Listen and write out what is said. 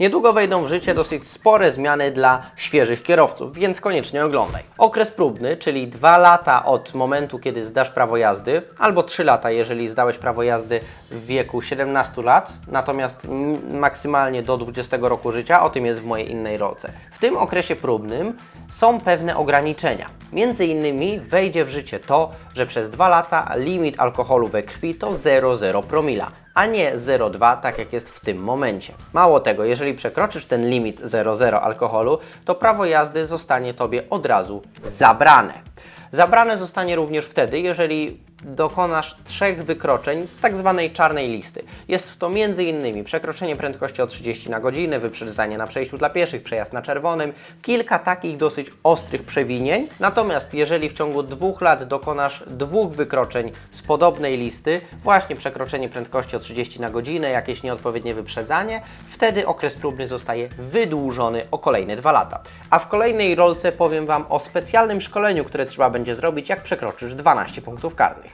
Niedługo wejdą w życie dosyć spore zmiany dla świeżych kierowców, więc koniecznie oglądaj. Okres próbny, czyli 2 lata od momentu, kiedy zdasz prawo jazdy, albo 3 lata, jeżeli zdałeś prawo jazdy w wieku 17 lat, natomiast maksymalnie do 20 roku życia, o tym jest w mojej innej rolce. W tym okresie próbnym są pewne ograniczenia. Między innymi wejdzie w życie to, że przez 2 lata limit alkoholu we krwi to 0,0 promila a nie 0,2, tak jak jest w tym momencie. Mało tego, jeżeli przekroczysz ten limit 0,0 alkoholu, to prawo jazdy zostanie Tobie od razu zabrane. Zabrane zostanie również wtedy, jeżeli dokonasz trzech wykroczeń z tak zwanej czarnej listy. Jest to m.in. przekroczenie prędkości o 30 na godzinę, wyprzedzanie na przejściu dla pieszych, przejazd na czerwonym, kilka takich dosyć ostrych przewinień. Natomiast jeżeli w ciągu dwóch lat dokonasz dwóch wykroczeń z podobnej listy, właśnie przekroczenie prędkości o 30 na godzinę, jakieś nieodpowiednie wyprzedzanie, wtedy okres próbny zostaje wydłużony o kolejne dwa lata. A w kolejnej rolce powiem Wam o specjalnym szkoleniu, które trzeba będzie zrobić, jak przekroczysz 12 punktów karnych.